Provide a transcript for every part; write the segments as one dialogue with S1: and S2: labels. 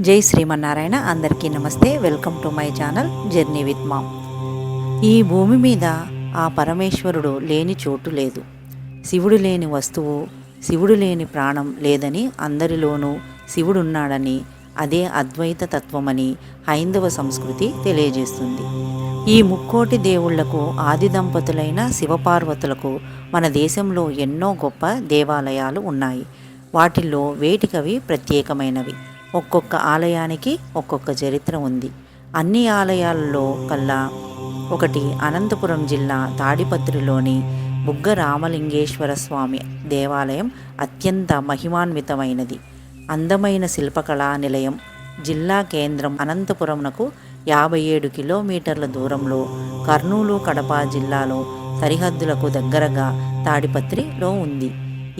S1: జై శ్రీమన్నారాయణ. అందరికీ నమస్తే. Welcome to my channel journey with mom ఈ భూమి మీద ఆ పరమేశ్వరుడు లేని చోటు లేదు. శివుడు లేని వస్తువు శివుడు లేని ప్రాణం లేదని అందరిలోనూ శివుడున్నాడని అదే అద్వైత తత్వమని హైందవ సంస్కృతి తెలియజేస్తుంది. ఈ ముక్కోటి దేవుళ్ళకు ఆది దంపతులైన శివపార్వతులకు మన దేశంలో ఎన్నో గొప్ప దేవాలయాలు ఉన్నాయి. వాటిల్లో వేటికవి ప్రత్యేకమైనవి. ఒక్కొక్క ఆలయానికి ఒక్కొక్క చరిత్ర ఉంది. అన్ని ఆలయాలలో కల్లా ఒకటి అనంతపురం జిల్లా తాడిపత్రిలోని బుగ్గ రామలింగేశ్వర స్వామి దేవాలయం అత్యంత మహిమాన్వితమైనది. అందమైన శిల్పకళా నిలయం జిల్లా కేంద్రం అనంతపురంనకు యాభై ఏడు కిలోమీటర్ల దూరంలో కర్నూలు కడప జిల్లాలో సరిహద్దులకు దగ్గరగా తాడిపత్రిలో ఉంది.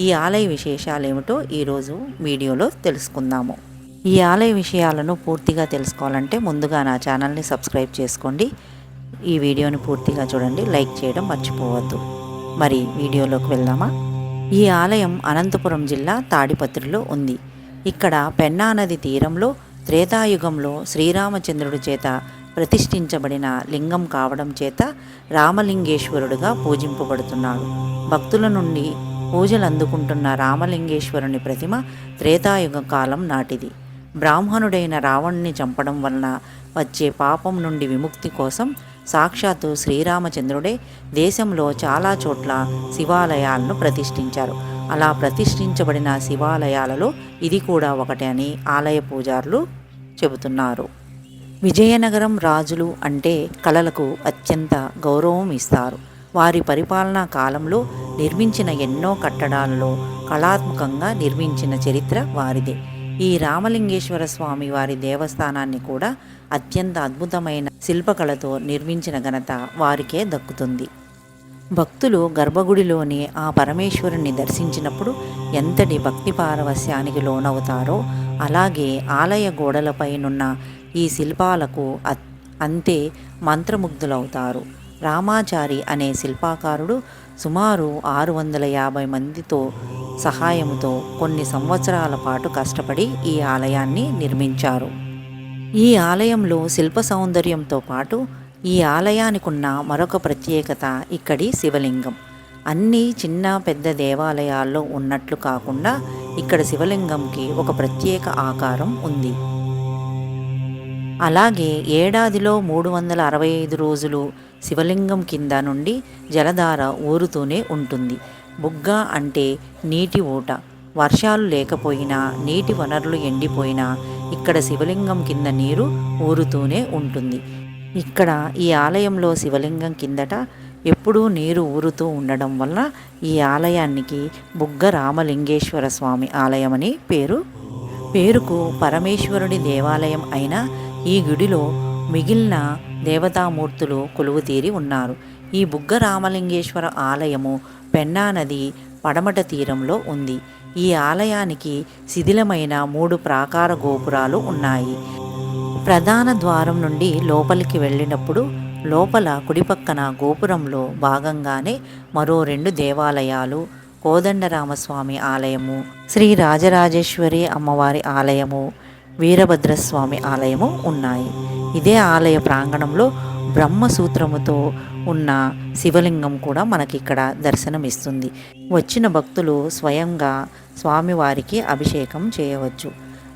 S1: ఈ ఆలయ విశేషాలేమిటో ఈరోజు వీడియోలో తెలుసుకుందాము. ఈ ఆలయ విషయాలను పూర్తిగా తెలుసుకోవాలంటే ముందుగా నా ఛానల్ని సబ్స్క్రైబ్ చేసుకోండి. ఈ వీడియోని పూర్తిగా చూడండి. లైక్ చేయడం మర్చిపోవద్దు. మరి వీడియోలోకి వెళ్దామా? ఈ ఆలయం అనంతపురం జిల్లా తాడిపత్రిలో ఉంది. ఇక్కడ పెన్నా నది తీరంలో త్రేతాయుగంలో శ్రీరామచంద్రుడి చేత ప్రతిష్ఠించబడిన లింగం కావడం చేత రామలింగేశ్వరుడుగా పూజింపబడుతున్నాడు. భక్తుల నుండి పూజలు అందుకుంటున్న రామలింగేశ్వరుని ప్రతిమ త్రేతాయుగ కాలం నాటిది. బ్రాహ్మణుడైన రావణ్ణి చంపడం వలన వచ్చే పాపం నుండి విముక్తి కోసం సాక్షాత్తు శ్రీరామచంద్రుడే దేశంలో చాలా చోట్ల శివాలయాలను ప్రతిష్ఠించారు. అలా ప్రతిష్ఠించబడిన శివాలయాలలో ఇది కూడా ఒకటి అని ఆలయ పూజారులు చెబుతున్నారు. విజయనగరం రాజులు అంటే కళలకు అత్యంత గౌరవం ఇస్తారు. వారి పరిపాలనా కాలంలో నిర్మించిన ఎన్నో కట్టడాలలో కళాత్మకంగా నిర్మించిన చరిత్ర వారిదే. ఈ రామలింగేశ్వర స్వామి వారి దేవస్థానాన్ని కూడా అత్యంత అద్భుతమైన శిల్పకళతో నిర్మించిన ఘనత వారికే దక్కుతుంది. భక్తులు గర్భగుడిలోని ఆ పరమేశ్వరుని దర్శించినప్పుడు ఎంతటి భక్తి పారవస్యానికి లోనవుతారో అలాగే ఆలయ గోడలపైనున్న ఈ శిల్పాలకు అంతే మంత్రముగ్ధులవుతారు. రామాచారి అనే శిల్పాకారుడు సుమారు ఆరు వందల యాభై మందితో సహాయంతో కొన్ని సంవత్సరాల పాటు కష్టపడి ఈ ఆలయాన్ని నిర్మించారు. ఈ ఆలయంలో శిల్ప సౌందర్యంతో పాటు ఈ ఆలయానికున్న మరొక ప్రత్యేకత ఇక్కడి శివలింగం. అన్ని చిన్న పెద్ద దేవాలయాల్లో ఉన్నట్లు కాకుండా ఇక్కడ శివలింగంకి ఒక ప్రత్యేక ఆకారం ఉంది. అలాగే ఏడాదిలో మూడు వందల అరవై ఐదు రోజులు శివలింగం కింద నుండి జలధార ఊరుతూనే ఉంటుంది. బుగ్గ అంటే నీటి ఊట. వర్షాలు లేకపోయినా నీటి వనరులు ఎండిపోయినా ఇక్కడ శివలింగం కింద నీరు ఊరుతూనే ఉంటుంది. ఇక్కడ ఈ ఆలయంలో శివలింగం కిందట ఎప్పుడూ నీరు ఊరుతూ ఉండడం వల్ల ఈ ఆలయానికి బుగ్గ రామలింగేశ్వర స్వామి ఆలయమని పేరు. పేరుకు పరమేశ్వరుడి దేవాలయం అయిన ఈ గుడిలో మిగిలిన దేవతామూర్తులు కొలువుతీరి ఉన్నారు. ఈ బుగ్గ రామలింగేశ్వర ఆలయము పెన్నా నది పడమట తీరంలో ఉంది. ఈ ఆలయానికి శిథిలమైన మూడు ప్రాకార గోపురాలు ఉన్నాయి. ప్రధాన ద్వారం నుండి లోపలికి వెళ్ళినప్పుడు లోపల కుడిపక్కన గోపురంలో భాగంగానే మరో రెండు దేవాలయాలు కోదండరామస్వామి ఆలయము శ్రీ రాజరాజేశ్వరి అమ్మవారి ఆలయము వీరభద్రస్వామి ఆలయము ఉన్నాయి. ఇదే ఆలయ ప్రాంగణంలో బ్రహ్మసూత్రముతో ఉన్న శివలింగం కూడా మనకి ఇక్కడ దర్శనమిస్తుంది. వచ్చిన భక్తులు స్వయంగా స్వామివారికి అభిషేకం చేయవచ్చు.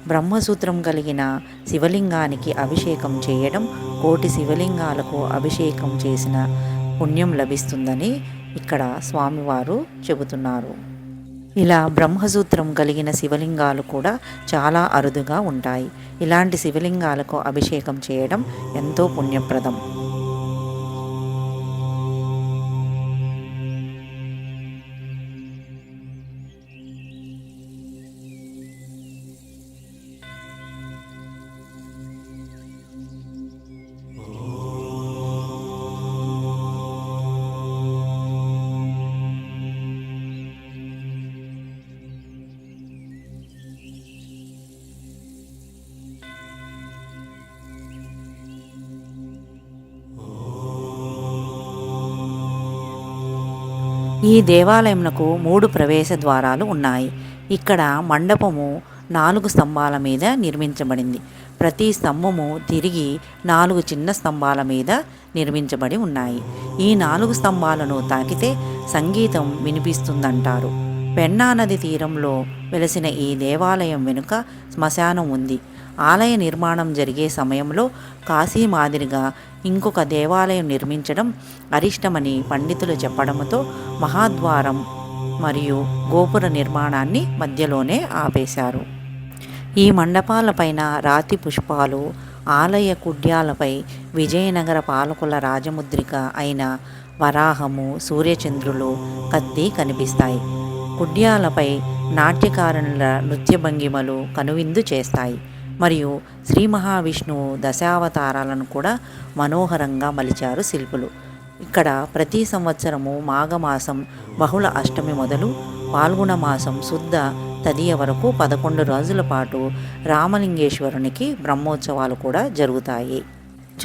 S1: బ్రహ్మసూత్రం కలిగిన శివలింగానికి అభిషేకం చేయడం కోటి శివలింగాలకు అభిషేకం చేసిన పుణ్యం లభిస్తుందని ఇక్కడ స్వామివారు చెబుతున్నారు. ఇలా బ్రహ్మసూత్రం కలిగిన శివలింగాలు కూడా చాలా అరుదుగా ఉంటాయి. ఇలాంటి శివలింగాలకు అభిషేకం చేయడం ఎంతో పుణ్యప్రదం. ఈ దేవాలయమునకు మూడు ప్రవేశ ద్వారాలు ఉన్నాయి. ఇక్కడ మండపము నాలుగు స్తంభాల మీద నిర్మించబడింది. ప్రతి స్తంభము తిరిగి నాలుగు చిన్న స్తంభాల మీద నిర్మించబడి ఉన్నాయి. ఈ నాలుగు స్తంభాలను తాకితే సంగీతం వినిపిస్తుందంటారు. పెన్నా నది తీరంలో వెలసిన ఈ దేవాలయం వెనుక శ్మశానం ఉంది. ఆలయ నిర్మాణం జరిగే సమయంలో కాశీ మాదిరిగా ఇంకొక దేవాలయం నిర్మించడం అరిష్టమని పండితులు చెప్పడంతో మహాద్వారం మరియు గోపుర నిర్మాణాన్ని మధ్యలోనే ఆపేశారు. ఈ మండపాలపైన రాతి పుష్పాలు ఆలయ కుడ్యాలపై విజయనగర పాలకుల రాజముద్రిక అయిన వరాహము సూర్యచంద్రులు కత్తి కనిపిస్తాయి. కుడ్యాలపై నాట్యకారుల నృత్య భంగిమలు కనువిందు చేస్తాయి. మరియు శ్రీ మహావిష్ణువు దశావతారాలను కూడా మనోహరంగా మలిచారు శిల్పులు. ఇక్కడ ప్రతి సంవత్సరము మాఘమాసం బహుళ అష్టమి మొదలు పాల్గొన మాసం శుద్ధ తదియ వరకు పదకొండు రోజుల పాటు రామలింగేశ్వరునికి బ్రహ్మోత్సవాలు కూడా జరుగుతాయి.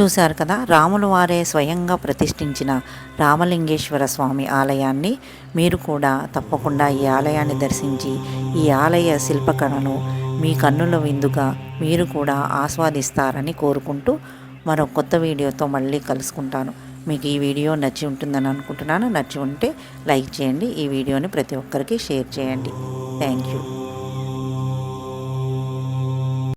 S1: చూశారు కదా రాముల వారే స్వయంగా ప్రతిష్ఠించిన రామలింగేశ్వర స్వామి ఆలయాన్ని. మీరు కూడా తప్పకుండా ఈ ఆలయాన్ని దర్శించి ఈ ఆలయ శిల్పకళను మీ కన్నుల విందుగా మీరు కూడా ఆస్వాదిస్తారని కోరుకుంటూ మరో కొత్త వీడియోతో మళ్ళీ కలుసుకుంటాను. మీకు ఈ వీడియో నచ్చి ఉంటుందని అనుకుంటున్నాను. నచ్చి ఉంటే లైక్ చేయండి. ఈ వీడియోని ప్రతి ఒక్కరికి షేర్ చేయండి. Thank you.